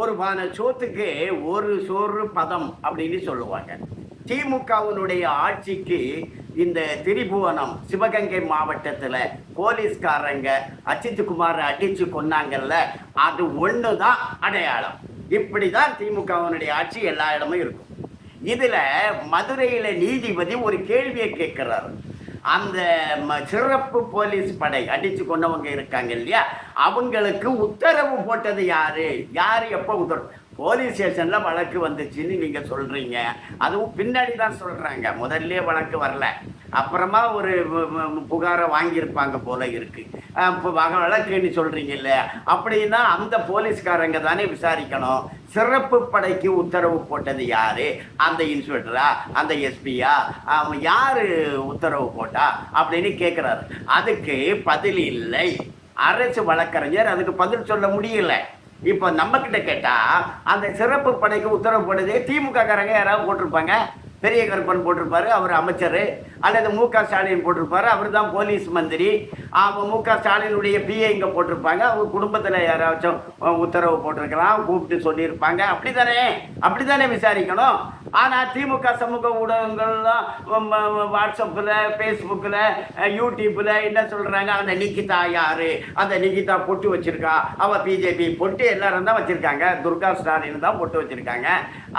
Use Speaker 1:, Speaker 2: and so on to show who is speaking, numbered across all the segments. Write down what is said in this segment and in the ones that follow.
Speaker 1: ஒரு பானை சோத்துக்கு ஒரு சோறு பதம் அப்படின்னு சொல்லுவாங்க. திமுகவினுடைய ஆட்சிக்கு இந்த திரிபுவனம் சிவகங்கை மாவட்டத்தில் போலீஸ்காரங்க அஜித் குமாரை அடித்து கொன்னாங்கல்ல அது ஒன்று தான் அடையாளம். இப்படி தான் திமுகவினுடைய ஆட்சி எல்லா இடமும் இருக்கும். இதில் மதுரையில் நீதிபதி ஒரு கேள்வியை கேட்குறாரு. அந்த ம- சிறப்பு போலீஸ் படை அடித்து கொண்டவங்க இருக்காங்க இல்லையா? அவங்களுக்கு உத்தரவு போட்டது யாரு? யாரு எப்போ உத்தரவு? போலீஸ் ஸ்டேஷனில் வழக்கு வந்துச்சுன்னு நீங்கள் சொல்கிறீங்க அதுவும் பின்னாடி தான் சொல்கிறாங்க முதல்ல வழக்கு வரல. அப்புறமா ஒரு புகாரை வாங்கியிருப்பாங்க போல இருக்குது இப்போ வழக்குன்னு சொல்றீங்க இல்ல அப்படின்னா அந்த போலீஸ்காரங்க தானே விசாரிக்கணும். சிறப்பு படைக்கு உத்தரவு போட்டது யார்? அந்த இன்ஸ்பெக்டரா? அந்த எஸ்பியா? யார் உத்தரவு போட்டா? அப்படின்னு கேட்குறாரு அதுக்கு பதில் இல்லை. அரசு வழக்கறிஞர் அதுக்கு பதில் சொல்ல முடியல. இப்போ நம்ம கிட்ட கேட்டா அந்த சிறப்பு படைக்கு உத்தரவு போட்டதே திமுக காரங்க யாராவது போட்டிருப்பாங்க? பெரிய கருப்பன் போட்டிருப்பாரு அவர் அமைச்சர். அல்லது மு க. ஸ்டாலின் போட்டிருப்பாரு. அவர் தான் போலீஸ் மந்திரி. அவன் மு க. ஸ்டாலினுடைய பிஏ இங்கே போட்டிருப்பாங்க. அவங்க குடும்பத்தில் யாராச்சும் உத்தரவு போட்டிருக்கலாம் கூப்பிட்டு சொல்லியிருப்பாங்க. அப்படி தானே அப்படி தானே விசாரிக்கணும். ஆனால் திமுக சமூக ஊடகங்கள்லாம் வாட்ஸ்அப்பில் ஃபேஸ்புக்கில் யூடியூப்பில் என்ன சொல்கிறாங்க அந்த நிகிதா யார்? அந்த நிகிதா பொட்டு வச்சுருக்கா. அவள் பிஜேபி பொட்டு எல்லாரும் தான் வச்சுருக்காங்க. துர்கா ஸ்டாலின் தான் பொட்டு வச்சுருக்காங்க.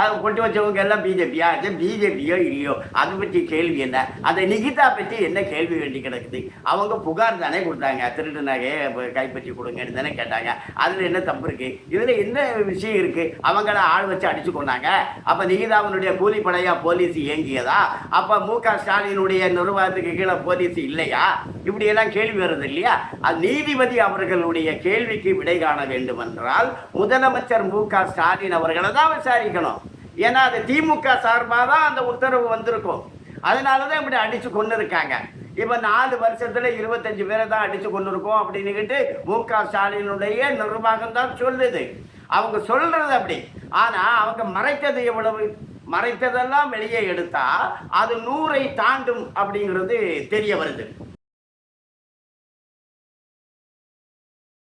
Speaker 1: அது பொட்டு வச்சவங்க எல்லாம் பிஜேபியா? அது பிஜேபியோ இல்லையோ? அதை பற்றி கேள்வி என்ன? அந்த நிகிதா பற்றி என்ன கேள்வி வேண்டி கிடக்குது? அவங்க புகார் தானே கொடுத்தாங்க. திருட்டு நகையை கைப்பற்றி கொடுங்கன்னு தானே கேட்டாங்க. அதில் என்ன தப்பு இருக்குது இதில் என்ன விஷயம் இருக்குது அவங்கள ஆள் வச்சு அடிச்சு கொண்டாங்க. அப்போ நிகிதாவினுடைய கூலிப்படையாக போலீஸ் இயங்கியதா? அப்போ மு க ஸ்டாலினுடைய நிர்வாகத்துக்கு கீழே போலீஸ் இல்லையா? இப்படியெல்லாம் கேள்வி வருது இல்லையா? அது நீதிபதி அவர்களுடைய கேள்விக்கு விடை காண வேண்டும் என்றால் முதலமைச்சர் மு க ஸ்டாலின் அவர்களை தான் விசாரிக்கணும். ஏன்னா அது திமுக சார்பாக தான் அந்த உத்தரவு வந்திருக்கும். அதனால தான் இப்படி அடிச்சு கொண்டு இருக்காங்க இப்போ நாலு வருஷத்துல இருபத்தஞ்சு பேரை தான் அடிச்சு கொண்டு இருக்கோம் அப்படின்னுக்கிட்டு மு க ஸ்டாலினுடைய நிர்வாகம் தான் சொல்லுது. அவங்க சொல்றது அப்படி. ஆனா அவங்க மறைத்தது எவ்வளவு? மறைத்ததெல்லாம் வெளியே எடுத்தா அது நூறை தாண்டும் அப்படிங்கிறது தெரிய வருது.